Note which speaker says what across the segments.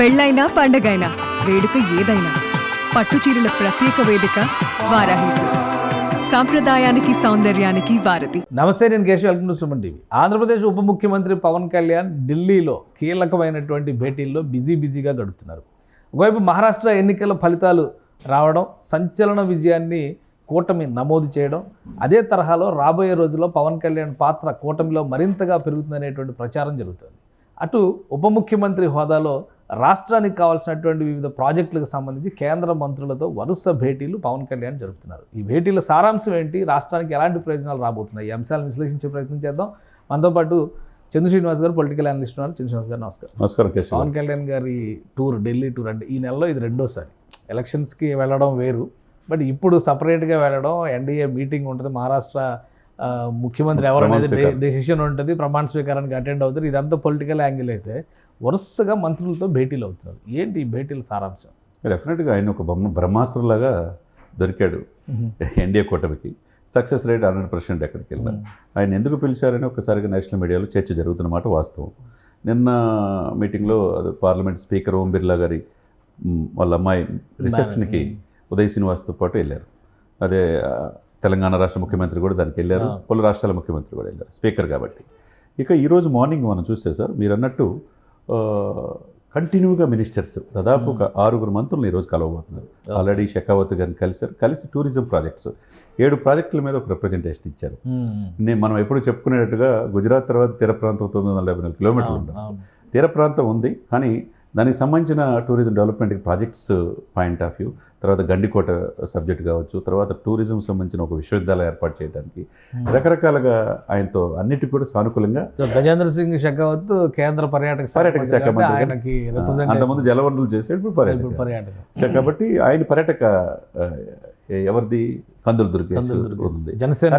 Speaker 1: పెళ్ళైనా పండగైనా వేడుక ఏదైనా పట్టు చీరల ప్రత్యేక వేదిక వారాహి సిల్క్స్. సాంప్రదాయానికి సౌందర్యానికి వారధి.
Speaker 2: నమస్తే నేను Keshav. Welcome to Suman TV. Andhra Pradesh ఉప ముఖ్యమంత్రి పవన్ కళ్యాణ్ ఢిల్లీలో కీలకమైనటువంటి భేటీల్లో బిజీ బిజీగా గడుపుతున్నారు. ఒకవైపు మహారాష్ట్ర ఎన్నికల ఫలితాలు రావడం సంచలన విజయాన్ని కూటమి నమోదు చేయడం అదే తరహాలో రాబోయే రోజుల్లో పవన్ కళ్యాణ్ పాత్ర కూటమిలో మరింతగా పెరుగుతుందనేటువంటి ప్రచారం జరుగుతుంది. అటు ఉప ముఖ్యమంత్రి హోదాలో రాష్ట్రానికి కావాల్సినటువంటి వివిధ ప్రాజెక్టులకు సంబంధించి కేంద్ర మంత్రులతో వరుస భేటీలు పవన్ కళ్యాణ్ జరుపుతున్నారు. ఈ భేటీల సారాంశం ఏంటి? రాష్ట్రానికి ఎలాంటి ప్రయోజనాలు రాబోతున్నాయి? ఈ అంశాలను విశ్లేషించే ప్రయత్నం చేద్దాం. మనతో పాటు చంద్ర శ్రీనివాస్ గారు పొలిటికల్ అనలిస్ట్ ఉన్నారు. చంద్ర శ్రీనివాస్ గారు నమస్కారం.
Speaker 3: నమస్కారం
Speaker 2: పవన్ కళ్యాణ్ గారి టూర్ ఢిల్లీ టూర్ అంటే ఈ నెలలో ఇది రెండోసారి. ఎలక్షన్స్కి వెళ్ళడం వేరు. బట్ ఇప్పుడు సపరేట్గా వెళ్ళడం ఎన్డీఏ మీటింగ్ ఉంటుంది. మహారాష్ట్ర ముఖ్యమంత్రి ఎవరనేది
Speaker 3: స్వీకారం.
Speaker 2: డెసిషన్ ఉంటుంది. ప్రమాణ స్వీకారానికి అటెండ్ అవుతారు. ఇదంతా పొలిటికల్ యాంగిల్ అయితే వరుసగా మంత్రులతో భేటీలు అవుతున్నారు. ఏంటి ఈ భేటీల సారాంశం?
Speaker 3: డెఫినెట్గా ఆయన ఒక బొమ్మ బ్రహ్మాస్త్రంలాగా దొరికాడు ఎన్డీఏ కూటమికి. సక్సెస్ రేట్ హండ్రెడ్ పర్సెంట్ ఎక్కడికి వెళ్ళినా. ఆయన ఎందుకు పిలిచారని ఒకసారిగా నేషనల్ మీడియాలో చర్చ జరుగుతున్నమాట వాస్తవం. నిన్న మీటింగ్లో అది పార్లమెంట్ స్పీకర్ ఓం బిర్లా గారి వాళ్ళ అమ్మాయి రిసెప్షన్కి ఉదయ్ శ్రీనివాస్తో పాటు వెళ్ళారు. అదే తెలంగాణ రాష్ట్ర ముఖ్యమంత్రి కూడా దానికి వెళ్ళారు. పలు రాష్ట్రాల ముఖ్యమంత్రి కూడా వెళ్ళారు. స్పీకర్ కాబట్టి. ఇక ఈరోజు మార్నింగ్ మనం చూస్తే సార్ మీరు అన్నట్టు కంటిన్యూగా మినిస్టర్స్ దాదాపు ఒక ఆరుగురు మంత్రులను ఈరోజు కలవబోతున్నారు. ఆల్రెడీ షెకావత్ గారిని కలిశారు. కలిసి టూరిజం ప్రాజెక్ట్స్ ఏడు ప్రాజెక్టుల మీద ఒక రిప్రజెంటేషన్ ఇచ్చారు. నేను మనం ఎప్పుడు చెప్పుకునేటట్టుగా గుజరాత్ తర్వాత తీర ప్రాంతం తొమ్మిది వందల డెబ్బై నాలుగు కిలోమీటర్లు ఉంది తీర ప్రాంతం ఉంది కానీ దానికి సంబంధించిన tourism development projects point of view తర్వాత గండికోట సబ్జెక్ట్ కావచ్చు తర్వాత టూరిజం సంబంధించిన ఒక విశ్వవిద్యాలయం ఏర్పాటు చేయడానికి రకరకాలుగా ఆయనతో అన్నిటికీ కూడా సానుకూలంగా
Speaker 2: గజేంద్ర సింగ్ షెకావత్ కేంద్ర పర్యాటక
Speaker 3: పర్యాటక శాఖ
Speaker 2: మంత్రి
Speaker 3: అంతకుముందు జలవనరులు ఇప్పుడు పర్యాటక
Speaker 2: పర్యాటక.
Speaker 3: సో కాబట్టి ఆయన పర్యాటక ఎవరిది? కందులు. ఉంది
Speaker 2: జనసేన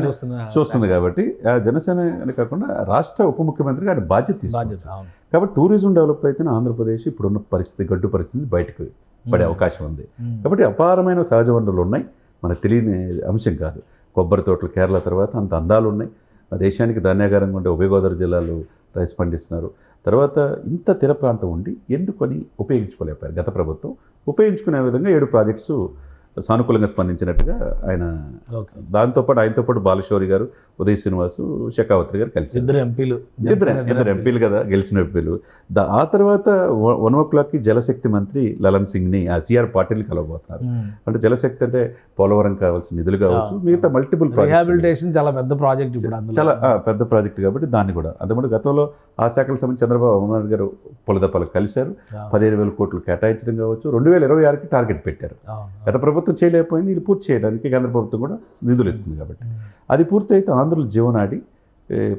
Speaker 3: చూస్తుంది కాబట్టి ఆ జనసేన అని కాకుండా రాష్ట్ర ఉప ముఖ్యమంత్రిగా ఆయన బాధ్యత తీసుకుంటారు. కాబట్టి టూరిజం డెవలప్ అయితే ఆంధ్రప్రదేశ్ ఇప్పుడున్న పరిస్థితి గడ్డు పరిస్థితి బయటకు పడే అవకాశం ఉంది. కాబట్టి అపారమైన సహజ వనరులు ఉన్నాయి. మనకు తెలియని అంశం కాదు. కొబ్బరి తోటలు కేరళ తర్వాత అంత అందాలు ఉన్నాయి. దేశానికి ధాన్యాగారంగా ఉండే ఉభయ గోదావరి జిల్లాలు రైస్ పండిస్తున్నారు. తర్వాత ఇంత తీర ప్రాంతం ఉండి ఎందుకని ఉపయోగించుకోలేకపోయారు? గత ప్రభుత్వం ఉపయోగించుకునే విధంగా ఏడు ప్రాజెక్ట్స్ సానుకూలంగా స్పందించినట్టుగా ఆయన దాంతోపాటు ఆయనతో పాటు బాలశౌరి గారు ఉదయ్ శ్రీనివాసు షెకావత్రి గారు కలిసి
Speaker 2: ఇద్దరు ఎంపీలు.
Speaker 3: ఇద్దరు ఎంపీలు. కదా గెలిచిన ఎంపీలు. ఆ తర్వాత వన్ ఓ క్లాక్కి జలశక్తి మంత్రి లలన్ సింగ్ని ఆ సిఆర్ పాటిల్ని కలవబోతున్నారు. అంటే జలశక్తి అంటే పోలవరం కావాల్సిన నిధులు కావచ్చు. మిగతా మల్టిపుల్
Speaker 2: రిహాబిలిటేషన్ చాలా పెద్ద ప్రాజెక్ట్
Speaker 3: చాలా పెద్ద ప్రాజెక్ట్ కాబట్టి దాన్ని కూడా. అంతకుముందు గతంలో ఆ శాఖలకు సంబంధించి చంద్రబాబు నాయుడు గారు పొలదప్పలకు కలిశారు. పదిహేను వేల కోట్లు కేటాయించడం కావచ్చు. రెండు వేల ఇరవై ఆరుకి టార్గెట్ పెట్టారు. గత ప్రభుత్వం చేయలేకపోయింది. ఇది పూర్తి చేయడానికి కేంద్ర ప్రభుత్వం కూడా నిధులు ఇస్తుంది కాబట్టి. అది పూర్తయితే ఆంధ్రుల జీవనాడి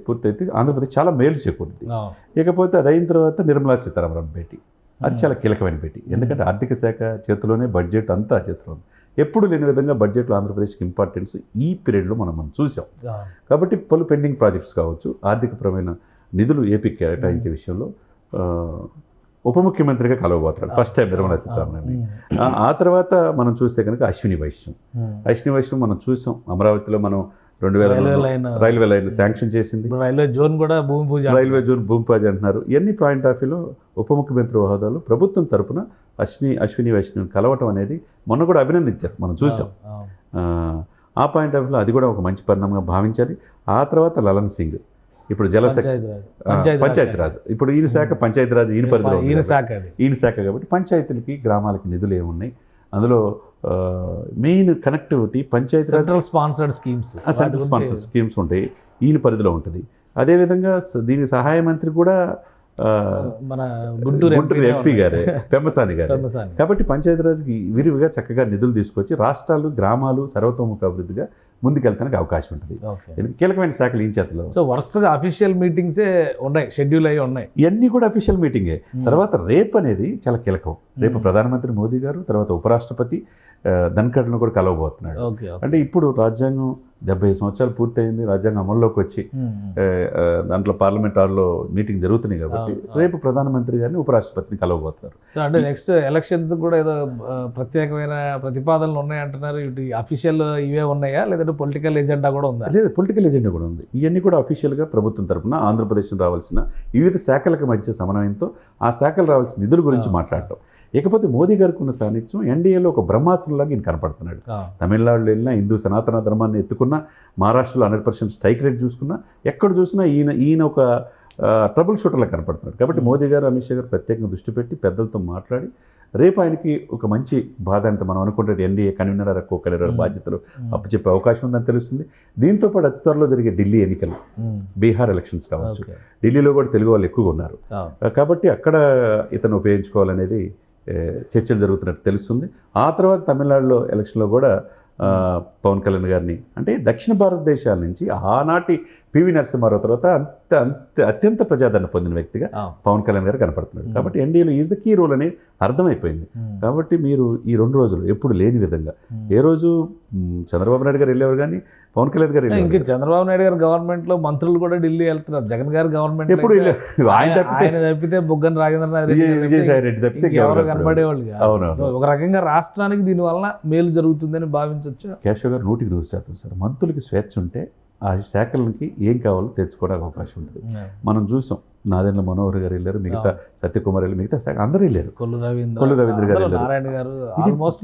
Speaker 3: పూర్తయితే ఆంధ్రప్రదేశ్ చాలా మేలు చేకూరుద్ది.
Speaker 2: అవును.
Speaker 3: ఇకపోతే అది అయిన తర్వాత నిర్మలా సీతారామన్ భేటీ. అది చాలా కీలకమైన భేటీ. ఎందుకంటే ఆర్థిక శాఖ చేతిలోనే బడ్జెట్ అంతా చేతిలో ఉంది. ఎప్పుడు లేని విధంగా బడ్జెట్లో ఆంధ్రప్రదేశ్కి ఇంపార్టెన్స్ ఈ పీరియడ్లో మనం మనం చూసాం. కాబట్టి పలు పెండింగ్ ప్రాజెక్ట్స్ కావచ్చు ఆర్థికపరమైన నిధులు ఏపీకి కేటాయించే విషయంలో ఉప ముఖ్యమంత్రిగా కలవబోతున్నాడు ఫస్ట్ టైం నిర్మలా సీతారామన్. ఆ- తర్వాత మనం చూస్తే కనుక అశ్విని వైశ్యం. అశ్విని వైశ్యం మనం చూసాం. అమరావతిలో మనం రెండు వేల
Speaker 2: రైల్వే లైన్
Speaker 3: శాంక్షన్ చేసింది.
Speaker 2: రైల్వే జోన్ కూడా భూమి పూజ
Speaker 3: రైల్వే జోన్ భూమి పూజ అంటున్నారు. ఇవన్నీ పాయింట్ ఆఫ్ వ్యూలో ఉప ముఖ్యమంత్రి హోదాలో ప్రభుత్వం తరపున అశ్విని అశ్విని వైష్ణవిని కలవటం అనేది మొన్న కూడా అభినందించారు. మనం చూసాం. ఆ పాయింట్ ఆఫ్ వ్యూలో అది కూడా ఒక మంచి పరిణామంగా భావించాలి. ఆ తర్వాత లలన్ సింగ్. ఇప్పుడు జలశక్తి
Speaker 2: పంచాయతీరాజ్.
Speaker 3: ఇప్పుడు ఈయన శాఖ పంచాయతీరాజ్ ఈయన పరిధిలో
Speaker 2: ఈయన. శాఖ
Speaker 3: ఈయన శాఖ కాబట్టి పంచాయతీలకి గ్రామాలకి నిధులు ఏమున్నాయి? అందులో main connectivity Panchayati Raj
Speaker 2: central sponsored schemes.
Speaker 3: Central sponsor schemes ఉంటాయి. ఈయన పరిధిలో ఉంటుంది. అదేవిధంగా దీనికి సహాయ మంత్రి కూడా
Speaker 2: మన గుంటూరు
Speaker 3: గుంటూరు ఎంపీ గారే పెమ్మసాని గారు. కాబట్టి పంచాయతీరాజ్కి విరివిగా చక్కగా నిధులు తీసుకొచ్చి రాష్ట్రాలు గ్రామాలు సర్వతోముఖ అభివృద్ధిగా ముందుకెళ్తానికి అవకాశం ఉంటుంది. కీలకమైన శాఖలు ఈ చేతిలో?
Speaker 2: సో వరుసగా అఫీషియల్ మీటింగ్సే ఉన్నాయి షెడ్యూల్ అయ్యి ఉన్నాయి.
Speaker 3: ఇవన్నీ కూడా అఫీషియల్ మీటింగే తర్వాత రేపు అనేది చాలా కీలకం. రేపు
Speaker 2: Hmm.
Speaker 3: ప్రధానమంత్రి మోదీ గారు తర్వాత ఉపరాష్ట్రపతి ధన్కడ్ను కూడా కలవబోతున్నాడు. అంటే ఇప్పుడు రాజ్యాంగం డెబ్బై సంవత్సరాలు పూర్తయింది రాజ్యాంగం అమల్లోకి వచ్చి దాంట్లో పార్లమెంట్ హాల్లో మీటింగ్ జరుగుతున్నాయి కాబట్టి. రేపు ప్రధానమంత్రి గారిని ఉపరాష్ట్రపతిని కలవబోతున్నారు.
Speaker 2: అంటే నెక్స్ట్ ఎలక్షన్స్ కూడా ఏదో ప్రత్యేకమైన ప్రతిపాదనలు ఉన్నాయంటున్నారు. ఇటు అఫీషియల్ ఇవే ఉన్నాయా? లేదంటే పొలిటికల్ ఎజెండా కూడా ఉందా?
Speaker 3: లేదు పొలిటికల్ ఎజెండా కూడా ఉంది. ఇవన్నీ కూడా అఫీషియల్గా ప్రభుత్వం తరపున ఆంధ్రప్రదేశ్ రావాల్సిన వివిధ శాఖలకు మధ్య సమన్వయంతో ఆ శాఖలు రావాల్సిన నిధుల గురించి. మాట్లాడటం. ఇకపోతే మోదీ గారికి ఉన్న సాన్నిధ్యం ఎన్డీఏలో ఒక బ్రహ్మాస్త్రంలాగా ఈయన కనపడుతున్నాడు. తమిళనాడులో వెళ్ళినా హిందూ సనాతన ధర్మాన్ని ఎత్తుకున్నా మహారాష్ట్రలో హండ్రెడ్ పర్సెంట్ స్ట్రైక్ రేట్ చూసుకున్నా ఎక్కడ చూసినా ఈయన ఈయన ఒక ట్రబుల్ షూటర్లా కనపడుతున్నాడు. కాబట్టి మోదీ గారు అమిత్ షా గారు ప్రత్యేకంగా దృష్టి పెట్టి పెద్దలతో మాట్లాడి రేపు ఆయనకి ఒక మంచి బాధ అంత మనం అనుకుంటే ఎన్డీఏ కన్వీనర్ కో కన్వీనర్. బాధ్యతలు అప్పచెప్పే అవకాశం ఉందని తెలుస్తుంది. దీంతో పాటు అతి త్వరలో జరిగే ఢిల్లీ ఎన్నికలు బీహార్ ఎలక్షన్స్ కావచ్చు. ఢిల్లీలో కూడా తెలుగు వాళ్ళు ఎక్కువగా ఉన్నారు. కాబట్టి అక్కడ ఇతను ఉపయోగించుకోవాలనేది చర్చలు జరుగుతున్నట్టు తెలుస్తుంది. ఆ తర్వాత తమిళనాడులో ఎలక్షన్లో కూడా పవన్ కళ్యాణ్ గారిని అంటే దక్షిణ భారతదేశాల నుంచి ఆనాటి పివి నరసింహారావు తర్వాత అంత అంత అత్యంత ప్రజాదరణ పొందిన వ్యక్తిగా పవన్ కళ్యాణ్ గారు కనపడుతున్నాడు
Speaker 2: Hmm.
Speaker 3: కాబట్టి ఎన్డీఏలో ఈజ్ ద కీ రోల్ అనేది అర్థమైపోయింది. కాబట్టి మీరు ఈ రెండు రోజులు ఎప్పుడు లేని విధంగా ఏ రోజు చంద్రబాబు నాయుడు గారు వెళ్ళేవారు కానీ పవన్ కళ్యాణ్ గారు
Speaker 2: ఇంకా చంద్రబాబు నాయుడు గారు గవర్నమెంట్లో మంత్రులు కూడా ఢిల్లీ వెళ్తున్నారు. జగన్ గారు గవర్నమెంట్
Speaker 3: ఎప్పుడు ఆయన తప్పితే
Speaker 2: ఆయన తప్పితే బుగ్గన రాజేంద్రనాథ్ రెడ్డి
Speaker 3: విజయసాయి రెడ్డి తప్పితే.
Speaker 2: సో ఒక రకంగా రాష్ట్రానికి దీని వలన మేలు జరుగుతుందని భావించవచ్చు
Speaker 3: కేశవ్ గారు నూటికి నూరు శాతం సార్. మంత్రులకి స్వేచ్ఛ ఉంటే ఆ శాఖలకి ఏం కావాలో తెచ్చుకోవడానికి అవకాశం ఉంటుంది. మనం చూసాం నాదెండ్ల మనోహర్ గారు వెళ్ళారు మిగతా సత్యకుమార్ వెళ్ళి మిగతా శాఖ అందరూ వెళ్ళారు.
Speaker 2: కొల్లు రవీంద్ర
Speaker 3: కొల్లు రవీంద్ర గారు వెళ్ళారు.
Speaker 2: నారాయణ గారు ఆల్మోస్ట్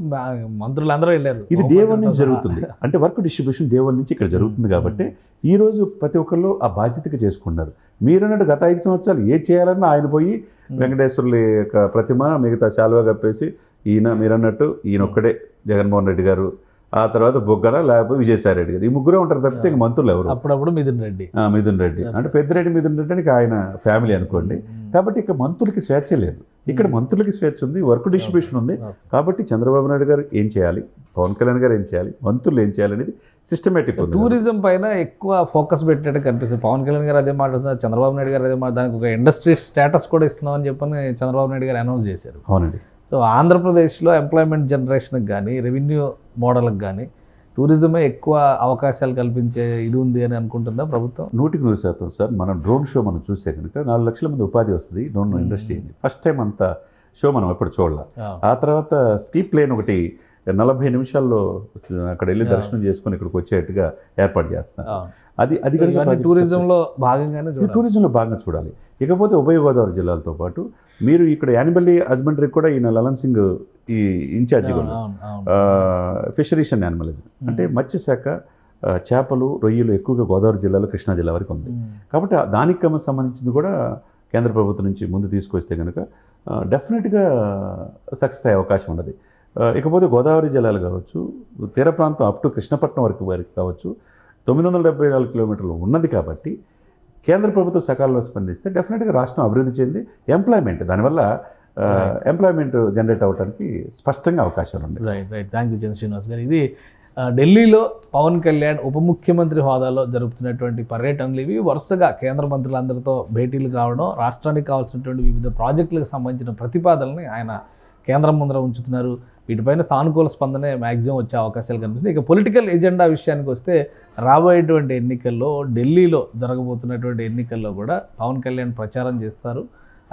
Speaker 2: మంత్రులు అందరూ వెళ్ళారు.
Speaker 3: ఇది
Speaker 2: హోం
Speaker 3: డే వన్
Speaker 2: మంత్రితో
Speaker 3: నుంచి. జరుగుతుంది. అంటే వర్క్ డిస్ట్రిబ్యూషన్ డే వన్ నుంచి ఇక్కడ జరుగుతుంది కాబట్టి ఈ రోజు ప్రతి ఒక్కళ్ళు ఆ బాధ్యతగా చేసుకున్నారు మీరన్నట్టు గత ఐదు సంవత్సరాలు ఏ చేయాలన్నా ఆయన పోయి. వెంకటేశ్వర్ల యొక్క ప్రతిమ మిగతా శాలువా కప్పేసి ఈయన మీరన్నట్టు ఈయన ఒక్కడే జగన్మోహన్ రెడ్డి గారు ఆ తర్వాత బొగ్గన లేకపోతే విజయసాయి రెడ్డి గారు. ఈ ముగ్గురే ఉంటారు తప్పితే ఇంక మంత్రులు ఎవరు?
Speaker 2: అప్పుడప్పుడు మిథున్ రెడ్డి.
Speaker 3: ఆ, మిథున్ రెడ్డి. అంటే పెద్దిరెడ్డి మిథున్ రెడ్డి అంటే ఆయన ఫ్యామిలీ అనుకోండి. కాబట్టి ఇక మంత్రులకి స్వేచ్ఛ లేదు. ఇక్కడ మంత్రులకి స్వేచ్ఛ ఉంది వర్క్ డిస్ట్రిబ్యూషన్ ఉంది. కాబట్టి చంద్రబాబు నాయుడు గారు ఏం చేయాలి? పవన్ కళ్యాణ్ గారు ఏం చేయాలి? మంత్రులు ఏం చేయాలి అనేది సిస్టమేటిక్
Speaker 2: టూరిజం పైన ఎక్కువ ఫోకస్ పెట్టినట్టు కనిపిస్తుంది. పవన్ కళ్యాణ్ గారు అదే మాట్లాడుతున్నారు చంద్రబాబు నాయుడు గారు అదే మాట. దానికి ఒక ఇండస్ట్రీ స్టేటస్ కూడా ఇస్తున్నామని చెప్పని చంద్రబాబు నాయుడు గారు అనౌన్స్ చేశారు.
Speaker 3: అవునండి.
Speaker 2: సో ఆంధ్రప్రదేశ్లో ఎంప్లాయ్మెంట్ జనరేషన్కి కానీ రెవెన్యూ మోడల్కి కానీ టూరిజమే ఎక్కువ అవకాశాలు కల్పించే ఇది ఉంది అని అనుకుంటుందా ప్రభుత్వం?
Speaker 3: నూటికి నూరు శాతం సార్. మనం డ్రోన్ షో మనం చూసే కనుక నాలుగు లక్షల మంది ఉపాధి వస్తుంది డ్రోన్. ఇండస్ట్రీ. ఫస్ట్ టైం అంత షో మనం ఎప్పుడు చూడాల. ఆ తర్వాత స్టీప్ ప్లేన్ ఒకటి నలభై నిమిషాల్లో అక్కడ వెళ్ళి. దర్శనం చేసుకొని ఇక్కడికి వచ్చేట్టుగా ఏర్పాటు చేస్తున్నారు. అది అది
Speaker 2: టూరిజంలో భాగంగానే.
Speaker 3: టూరిజంలో బాగా చూడాలి ఇకపోతే ఉభయ గోదావరి జిల్లాలతో పాటు మీరు ఇక్కడ యానిమల్లీ హస్బెండరీకి కూడా ఈయన లలన్ సింగ్ ఈ ఇన్ఛార్జిగా. ఫిషరీస్ అండ్ యానిమలిజం అంటే మత్స్యశాఖ చేపలు రొయ్యలు ఎక్కువగా గోదావరి జిల్లాలో కృష్ణా జిల్లా వరకు ఉంది. కాబట్టి దానికి కమ- సంబంధించింది కూడా కేంద్ర ప్రభుత్వం నుంచి ముందు తీసుకొస్తే కనుక డెఫినెట్గా సక్సెస్ అయ్యే అవకాశం ఉన్నది ఇకపోతే గోదావరి జిల్లాలు కావచ్చు తీర ప్రాంతం అప్ టు కృష్ణపట్నం వరకు వరకు కావచ్చు తొమ్మిది వందల డెబ్బై నాలుగు కిలోమీటర్లు ఉన్నది కాబట్టి కేంద్ర ప్రభుత్వం సకాలంలో స్పందిస్తే డెఫినెట్గా రాష్ట్రం అభివృద్ధి చెంది ఎంప్లాయ్మెంట్ దానివల్ల ఎంప్లాయ్మెంట్ జనరేట్ అవ్వడానికి స్పష్టంగా అవకాశాలు ఉన్నాయి.
Speaker 2: Right right thank you Chandra Srinivas garu. ఇది ఢిల్లీలో పవన్ కళ్యాణ్ ఉప ముఖ్యమంత్రి హోదాలో జరుపుతున్నటువంటి పర్యటనలు ఇవి. వరుసగా కేంద్ర మంత్రులందరితో భేటీలు కావడం రాష్ట్రానికి కావాల్సినటువంటి వివిధ ప్రాజెక్టులకు సంబంధించిన ప్రతిపాదనల్ని ఆయన కేంద్రం ముందర ఉంచుతున్నారు. వీటిపైన సానుకూల స్పందనే మ్యాక్సిమం వచ్చే అవకాశాలు కనిపిస్తుంది ఇక పొలిటికల్ ఎజెండా విషయానికి వస్తే రాబోయేటువంటి ఎన్నికల్లో ఢిల్లీలో జరగబోతున్నటువంటి ఎన్నికల్లో కూడా పవన్ కళ్యాణ్ ప్రచారం చేస్తారు.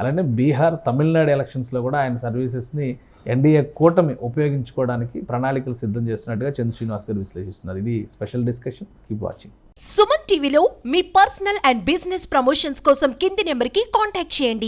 Speaker 2: అలానే బీహార్ తమిళనాడు ఎలక్షన్స్లో కూడా ఆయన సర్వీసెస్ని ఎన్డీఏ కూటమి ఉపయోగించుకోవడానికి ప్రణాళికలు సిద్ధం చేస్తున్నట్టుగా చంద్ర శ్రీనివాస్ గారు విశ్లేషిస్తున్నారు. ఇది special discussion. Keep watching
Speaker 4: Suman టీవీలో మీ పర్సనల్ అండ్ బిజినెస్ ప్రమోషన్స్ కోసం కింది నెంబర్కి కాంటాక్ట్ చేయండి.